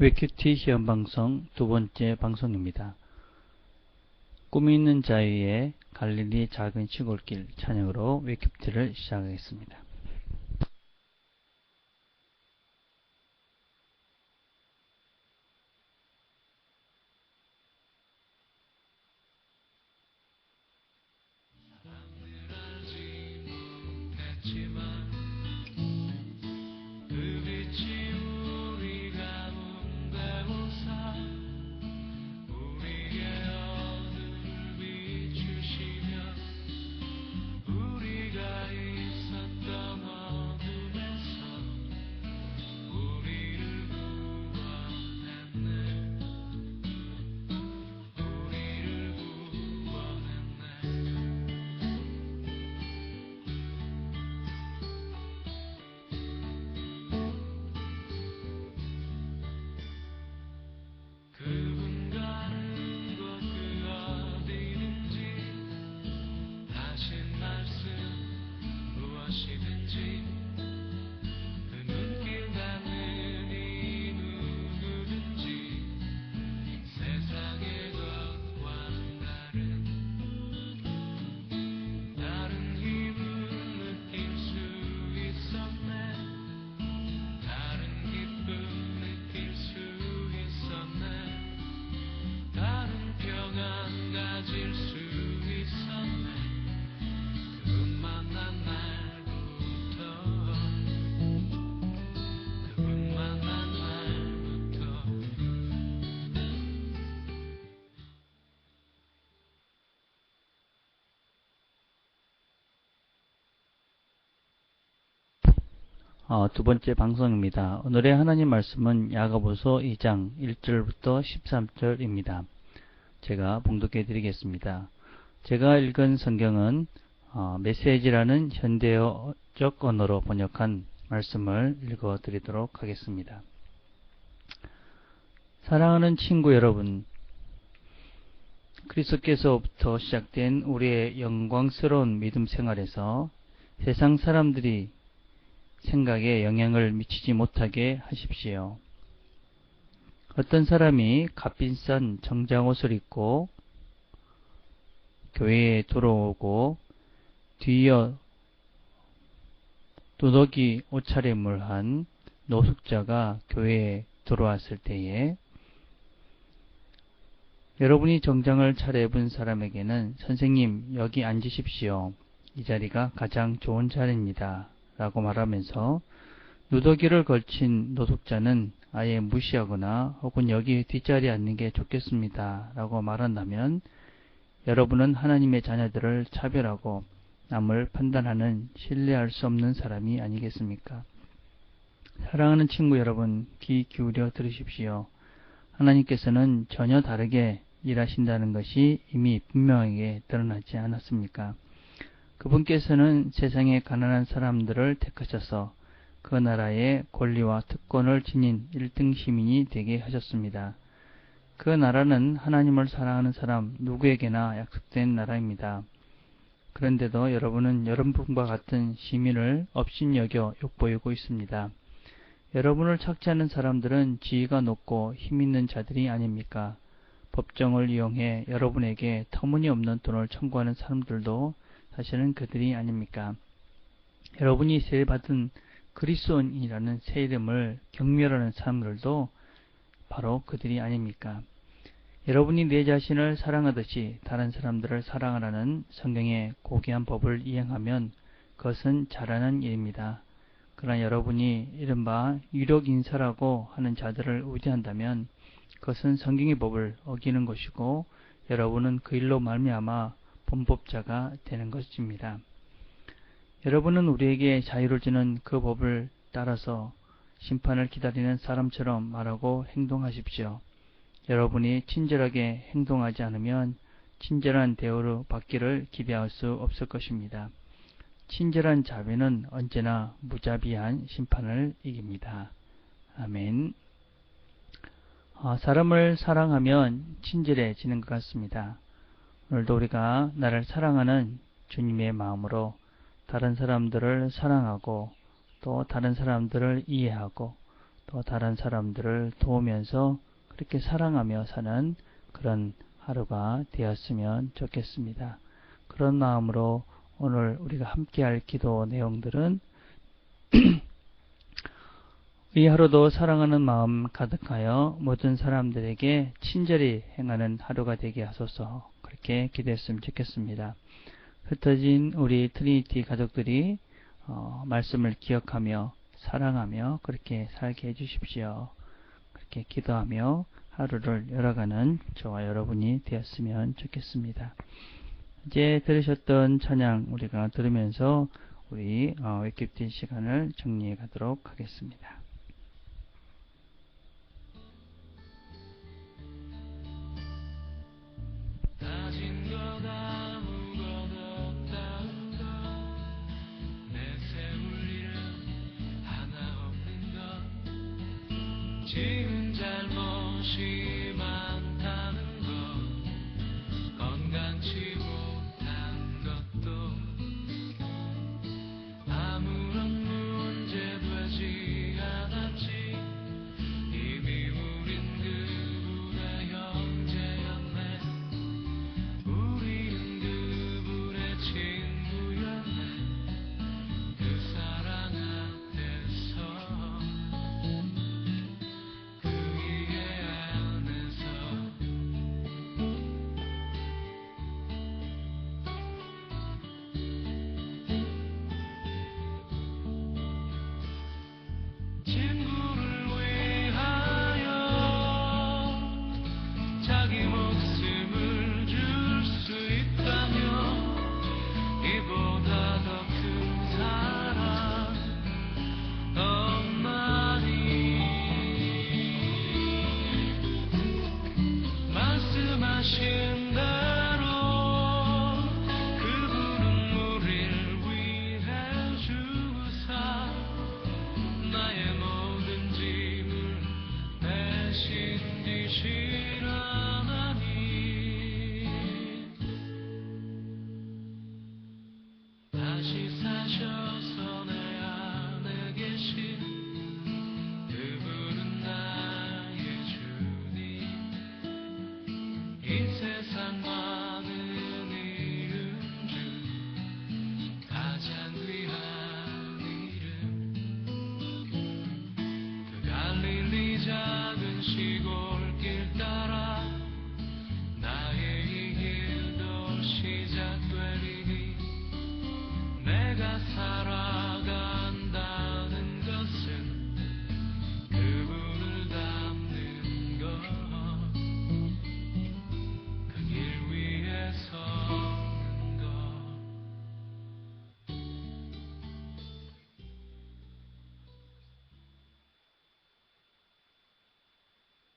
외큐티 시험방송 두 번째 방송입니다. 꿈이 있는 자유의 갈릴리 작은 시골길 찬양으로 외큐티를 시작하겠습니다. 어, 두 번째 방송입니다. 오늘의 하나님 말씀은 야고보서 2장 1절부터 13절입니다. 제가 봉독해 드리겠습니다. 제가 읽은 성경은 어, 메시지라는 현대어적 언어로 번역한 말씀을 읽어 드리도록 하겠습니다. 사랑하는 친구 여러분, 그리스도께서부터 시작된 우리의 영광스러운 믿음 생활에서 세상 사람들이 생각에 영향을 미치지 못하게 하십시오. 어떤 사람이 값비싼 정장옷을 입고 교회에 들어오고 뒤이어 도덕이 옷차림을 한 노숙자가 교회에 들어왔을 때에 여러분이 정장을 차려입은 사람에게는 선생님 여기 앉으십시오. 이 자리가 가장 좋은 자리입니다. 라고 말하면서 누더기를 걸친 노숙자는 아예 무시하거나 혹은 여기 뒷자리에 앉는 게 좋겠습니다. 라고 말한다면 여러분은 하나님의 자녀들을 차별하고 남을 판단하는 신뢰할 수 없는 사람이 아니겠습니까? 사랑하는 친구 여러분, 귀 기울여 들으십시오. 하나님께서는 전혀 다르게 일하신다는 것이 이미 분명하게 드러나지 않았습니까? 그분께서는 세상의 가난한 사람들을 택하셔서 그 나라의 권리와 특권을 지닌 1등 시민이 되게 하셨습니다. 그 나라는 하나님을 사랑하는 사람 누구에게나 약속된 나라입니다. 그런데도 여러분은 여러분과 같은 시민을 업신여겨 욕보이고 있습니다. 여러분을 착취하는 사람들은 지위가 높고 힘 있는 자들이 아닙니까? 법정을 이용해 여러분에게 터무니없는 돈을 청구하는 사람들도 사실은 그들이 아닙니까? 여러분이 세례받은 그리스도인이라는 새 이름을 경멸하는 사람들도 바로 그들이 아닙니까? 여러분이 내 자신을 사랑하듯이 다른 사람들을 사랑하라는 성경의 고귀한 법을 이행하면 그것은 잘하는 일입니다. 그러나 여러분이 이른바 유력인사라고 하는 자들을 우대한다면 그것은 성경의 법을 어기는 것이고 여러분은 그 일로 말미암아 범법자가 되는 것입니다. 여러분은 우리에게 자유를 주는 그 법을 따라서 심판을 기다리는 사람처럼 말하고 행동하십시오. 여러분이 친절하게 행동하지 않으면 친절한 대우를 받기를 기대할 수 없을 것입니다. 친절한 자비는 언제나 무자비한 심판을 이깁니다. 아멘. 아, 사람을 사랑하면 친절해지는 것 같습니다. 오늘도 우리가 나를 사랑하는 주님의 마음으로 다른 사람들을 사랑하고 또 다른 사람들을 이해하고 또 다른 사람들을 도우면서 그렇게 사랑하며 사는 그런 하루가 되었으면 좋겠습니다. 그런 마음으로 오늘 우리가 함께 할 기도 내용들은 이 하루도 사랑하는 마음 가득하여 모든 사람들에게 친절히 행하는 하루가 되게 하소서 그렇게 기도했으면 좋겠습니다. 흩어진 우리 트리니티 가족들이 어, 말씀을 기억하며 사랑하며 그렇게 살게 해주십시오. 그렇게 기도하며 하루를 열어가는 저와 여러분이 되었으면 좋겠습니다. 이제 들으셨던 찬양 우리가 들으면서 우리 어, 웨키프틴 시간을 정리해 가도록 하겠습니다. 하나 없는 것 지은 잘못이 Jim.